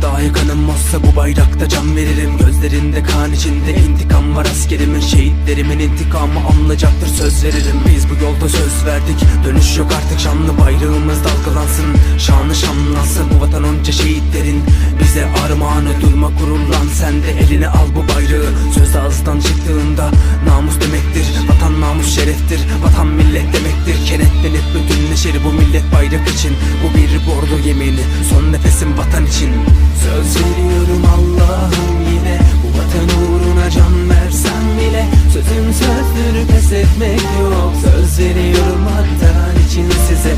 Kanımla dahi kanım bu bayrakta can veririm. Gözlerinde kan içinde intikam var askerimin. Şehitlerimin intikamı anlayacaktır söz veririm. Biz bu yolda söz verdik dönüş yok artık. Şanlı bayrağımız dalgalansın Şanlı şanlansın. Bu vatan onca şehitlerin Bize armağan durma kurulan Sen de eline al bu bayrağı. Söz ağızdan çıktığında namus demektir Vatan namus şereftir. Vatan millet demektir Kenetlenip bütünleşir bu millet bayrak için. Bu etmek yok. Söz veriyorum vatan için size.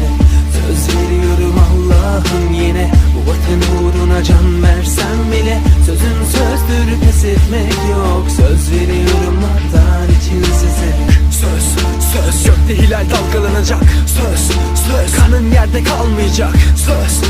Söz veriyorum Allah'ım yine. Bu vatan uğruna can versem bile Sözün sözdür pes etmek yok. Söz veriyorum vatan için size. Söz, söz Gökte hilal dalgalanacak. Söz, söz Kanın yerde kalmayacak. Söz,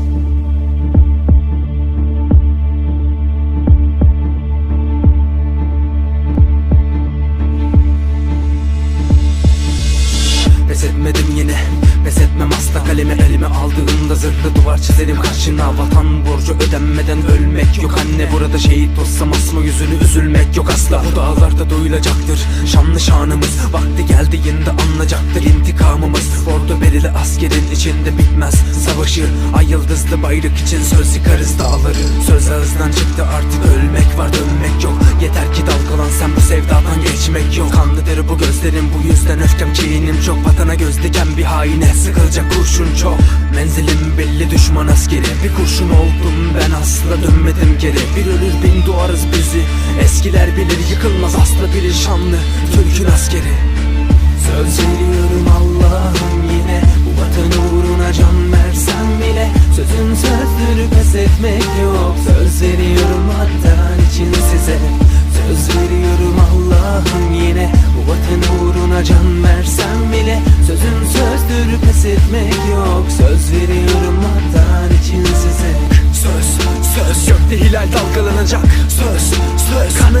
Etmedim yine Pes etmem asla kalemi elime aldığımda Zırhlı duvar çizerim. Karşına Vatan borcu ödenmeden ölmek yok Anne. Burada şehit olsam asma yüzünü üzülmek yok asla. Bu dağlarda duyulacaktır şanlı şanımız. Vakti geldiğinde anlayacaktır intikamımız. Bordo berili askerin içinde bitmez. Savaşı ay yıldızlı bayrak için söz yıkarız dağları. Söz ağızdan çıktı artık ölmek var dönmek yok. Yeter ki dalgalan sen bu sevdadan geçmek yok. Kanlıdır bu gözlerim bu yüzden öfkem kinim çok. Vatana göz diken bir haine sıkılacak kurşun çok. Menzilim belli düşman askeri. Bir kurşun oldum ben asla dönmedim geri. Bir ölür bin doğarız bizi. Eskiler bilir yıkılmaz asla bilir şanlı. Türk'ün askeri Söz veriyorum Allah'ım yine. Bu vatan uğruna can versem bile Sözün sözdür pes etmek yok. Söz veriyorum vatan için size. Söz veriyorum Allah'ım yine. Bu vatan uğruna can versem bile Sözün sözdür pes etmek yok. Söz veriyorum vatan için size. Söz, söz Gökte hilal dalgalanacak. Söz, söz Kanın